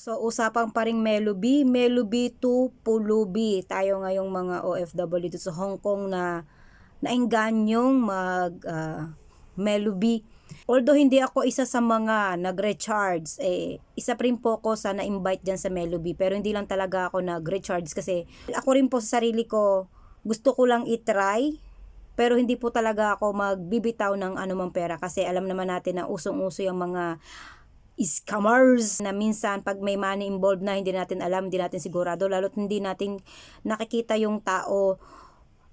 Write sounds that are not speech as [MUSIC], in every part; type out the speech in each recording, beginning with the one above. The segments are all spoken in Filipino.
So, usapang pa rin Melubi, Melubi to Pulubi. Tayo ngayong mga OFW dito sa Hong Kong na naingganyong mag ah, Melubi. Although hindi ako isa sa mga nag-recharge, eh, isa pa rin po ako sa na-invite dyan sa Melubi. Pero hindi lang talaga ako nag-recharge kasi ako rin po sa sarili ko, gusto ko lang itry. Pero hindi po talaga ako magbibitaw ng anumang pera kasi alam naman natin na usong-uso yung mga scammers na minsan pag may money involved na hindi natin alam, hindi natin sigurado, lalo't hindi natin nakikita yung tao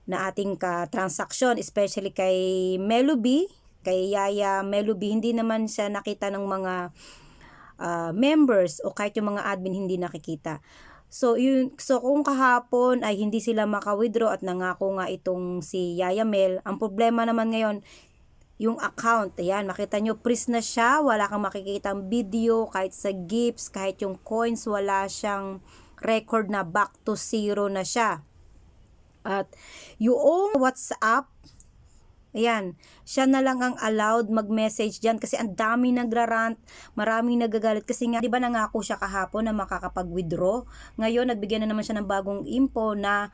na ating ka-transaction, especially kay Melubi, kay Yaya Melubi, hindi naman siya nakita ng mga ah, members o kahit yung mga admin hindi nakikita. So, yun, so kung kahapon ay hindi sila maka-withdraw at nangako nga itong si Yaya Mel, ang problema naman ngayon, yung account, ayan, makita nyo, freeze na siya, wala kang makikita video, kahit sa gifts, kahit yung coins, wala siyang record na back to zero na siya. At yung WhatsApp, ayan, siya na lang ang allowed mag-message dyan kasi ang dami nagrarant, maraming nagagalit kasi nga, di ba nangako siya kahapon na makakapag-withdraw? Ngayon, nagbigyan na naman siya ng bagong info na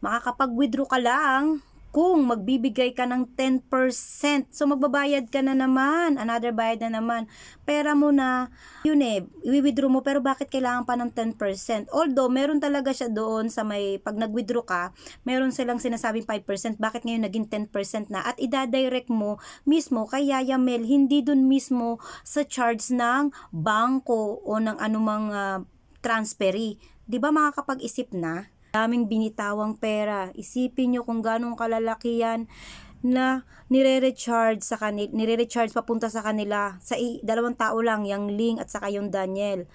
makakapag-withdraw ka lang kung magbibigay ka ng 10%. So, magbabayad ka na naman. Another bayad na naman. Pera mo na, yun eh, i-withdraw mo, pero bakit kailangan pa ng 10%? Although, meron talaga siya doon sa may, pag nag-withdraw ka, meron silang sinasabing 5%. Bakit ngayon naging 10% na? At idadirect mo mismo kay Yaya Mel, hindi doon mismo sa charge ng bangko o ng anumang uh, transferee. Di ba makakapag-isip na? Daming binitawang pera. Isipin nyo kung ganong kalalaki yan na nire-recharge sa kanila, nire-recharge papunta sa kanila sa i- dalawang tao lang, yung Ling at saka yung Daniel.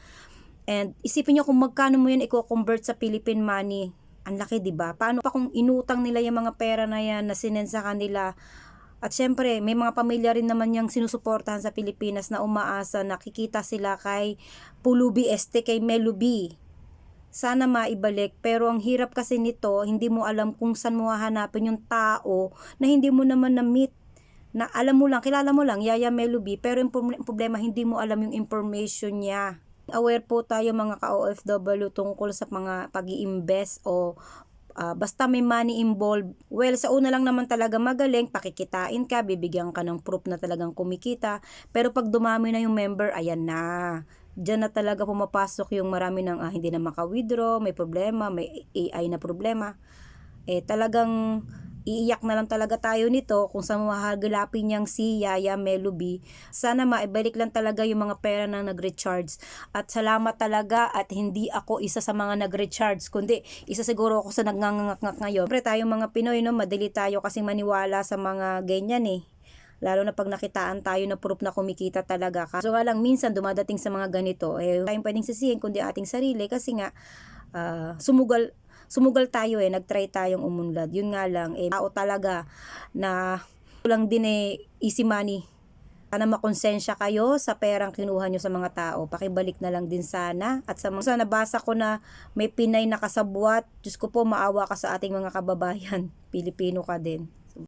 And isipin nyo kung magkano mo yan i-convert sa Philippine money. Ang laki, di ba? Paano pa kung inutang nila yung mga pera na yan na sinend sa kanila? At syempre, may mga pamilya rin naman yung sinusuportahan sa Pilipinas na umaasa, nakikita sila kay Pulubi Este, kay Melubi sana maibalik pero ang hirap kasi nito hindi mo alam kung saan mo hahanapin yung tao na hindi mo naman na-meet na alam mo lang, kilala mo lang, Yaya Melubi, pero yung problema, hindi mo alam yung information niya. Aware po tayo mga ka-OFW tungkol sa mga pag iimbest o uh, basta may money involved. Well, sa una lang naman talaga magaling, pakikitain ka, bibigyan ka ng proof na talagang kumikita. Pero pag dumami na yung member, ayan na Diyan na talaga pumapasok yung marami ng ah, hindi na maka-withdraw, may problema, may AI na problema. Eh talagang iiyak na lang talaga tayo nito kung saan mahagalapin niyang si Yaya Melubi. Sana maibalik lang talaga yung mga pera na nag-recharge. At salamat talaga at hindi ako isa sa mga nag-recharge, kundi isa siguro ako sa nagngangangak ngayon. Siyempre tayo mga Pinoy, no, madali tayo kasing maniwala sa mga ganyan eh lalo na pag nakitaan tayo na proof na kumikita talaga ka. So nga lang minsan dumadating sa mga ganito, eh tayong pwedeng sisihin kundi ating sarili kasi nga uh, sumugal sumugal tayo eh, nagtry tayong umunlad. Yun nga lang, eh, tao talaga na lang din eh, easy money. Sana makonsensya kayo sa perang kinuha nyo sa mga tao. Pakibalik na lang din sana. At sa mga nabasa ko na may Pinay na kasabwat, Diyos ko po maawa ka sa ating mga kababayan. [LAUGHS] Pilipino ka din.